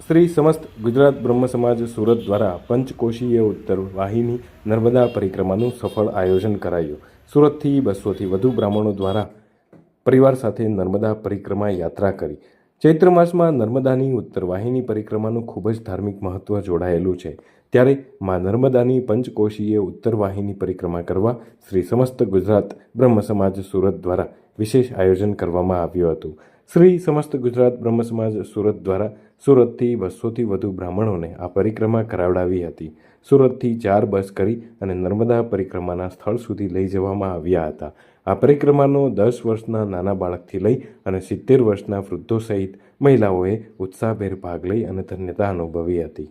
શ્રી સમસ્ત ગુજરાત બ્રહ્મ સમાજ સુરત દ્વારા પંચકોશીય ઉત્તર વાહિની નર્મદા પરિક્રમાનું સફળ આયોજન કરાયું. સુરતથી બસોથી વધુ બ્રાહ્મણો દ્વારા પરિવાર સાથે નર્મદા પરિક્રમા યાત્રા કરી. ચૈત્ર માસમાં નર્મદાની ઉત્તર વાહિની પરિક્રમાનું ખૂબ જ ધાર્મિક મહત્વ જોડાયેલું છે. ત્યારે મા નર્મદાની પંચકોશીય ઉત્તર વાહિની પરિક્રમા કરવા શ્રી સમસ્ત ગુજરાત બ્રહ્મ સમાજ સુરત દ્વારા વિશેષ આયોજન કરવામાં આવ્યું હતું. શ્રી સમસ્ત ગુજરાત બ્રહ્મ સમાજ સુરત દ્વારા સુરતથી બસોથી વધુ બ્રાહ્મણોને આ પરિક્રમા કરાવડાવી હતી. સુરતથી ચાર બસ કરી અને નર્મદા પરિક્રમાના સ્થળ સુધી લઈ જવામાં આવ્યા હતા. આ પરિક્રમાનો દસ વર્ષના નાના બાળકથી લઈ અને સિત્તેર વર્ષના વૃદ્ધો સહિત મહિલાઓએ ઉત્સાહભેર ભાગ લઈ અને ધન્યતા અનુભવી હતી.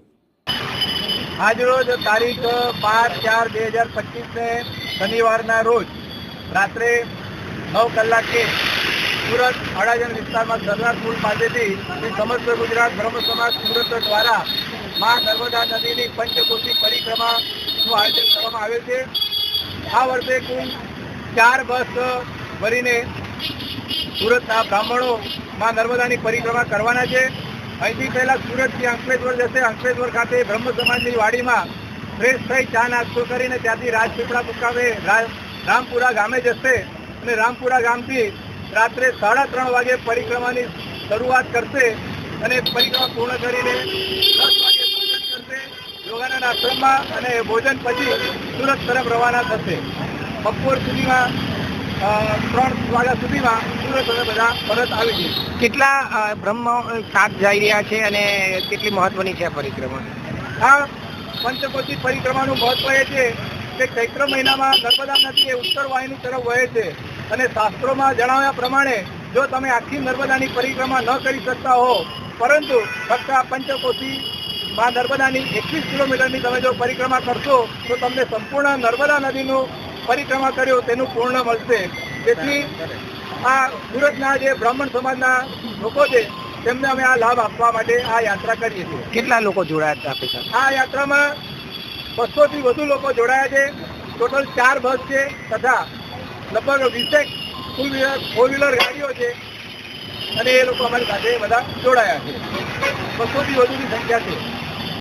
આજરોજ તારીખ બાર ચાર બે હજાર પચીસને શનિવારના રોજ રાત્રે નવ કલાકે સુરત અડાજણ વિસ્તારમાં સરદાર પુલ પાસેથી સમસ્ત ગુજરાત બ્રહ્મ સમાજ સુરત દ્વારા મા નર્મદા નદીની પંચકોશી પરિક્રમાનું આયોજન કરવામાં આવે છે. આ વર્ષે કુલ ચાર બસ ભરીને સુરતના બ્રાહ્મણો મા નર્મદાની પરિક્રમા કરવાના છે. અહીંથી પહેલાં સુરતથી અંકલેશ્વર જશે. અંકલેશ્વર ખાતે બ્રહ્મ સમાજની વાડીમાં ફ્રેશ થઈ ચા નાસ્તો કરીને ત્યાંથી રાજપીપળા મુકામે રામપુરા ગામે જશે. અને રામપુરા ગામથી રાત્રે સાડા ત્રણ વાગે પરિક્રમાની શરૂઆત કરશે અને પરિક્રમા પૂર્ણ કરીને દસ વાગે ભોજન કરશે યોગાનંદ આશ્રમમાં અને ભોજન પછી સુરત તરફ રવાના થશે. બપોર સુધીમાં ત્રણ વાગ્યા સુધીમાં સુરત અને બધા પરત આવી જઈશું કેટલા બ્રહ્મ સાત જઈ રહ્યા છે અને કેટલી મહત્વની છે આ પરિક્રમા? આ પંચકોશી પરિક્રમાનું મહત્વ એ છે કે ચૈત્ર મહિનામાં નર્મદા નદી એ ઉત્તર વાહિની તરફ વહે છે. અને શાસ્ત્રોમાં જણાવ્યા પ્રમાણે જો તમે આખી નર્મદાની પરિક્રમા ન કરી શકતા હો પરંતુ ફક્ત આ પંચકોશી માં નર્મદાની એકવીસ કિલોમીટરની તમે જો પરિક્રમા કરશો તો તમને સંપૂર્ણ નર્મદા નદીનું પરિક્રમા કર્યો તેનું પૂર્ણ મળશે. તેથી આ સુરતના જે બ્રાહ્મણ સમાજના લોકો છે તેમને અમે આ લાભ આપવા માટે આ યાત્રા કરીએ છીએ. કેટલા લોકો જોડાયા હતા આ યાત્રામાં બસોથી વધુ લોકો જોડાયા છે. ટોટલ ચાર બસ છે તથા લગભગ વીસેક ટુ વ્હીલર ફોર વ્હીલર ગાડીઓ છે. અને એ લોકો અમારી સાથે બધા જોડાયા છે. બસો થી વધુની સંખ્યા છે.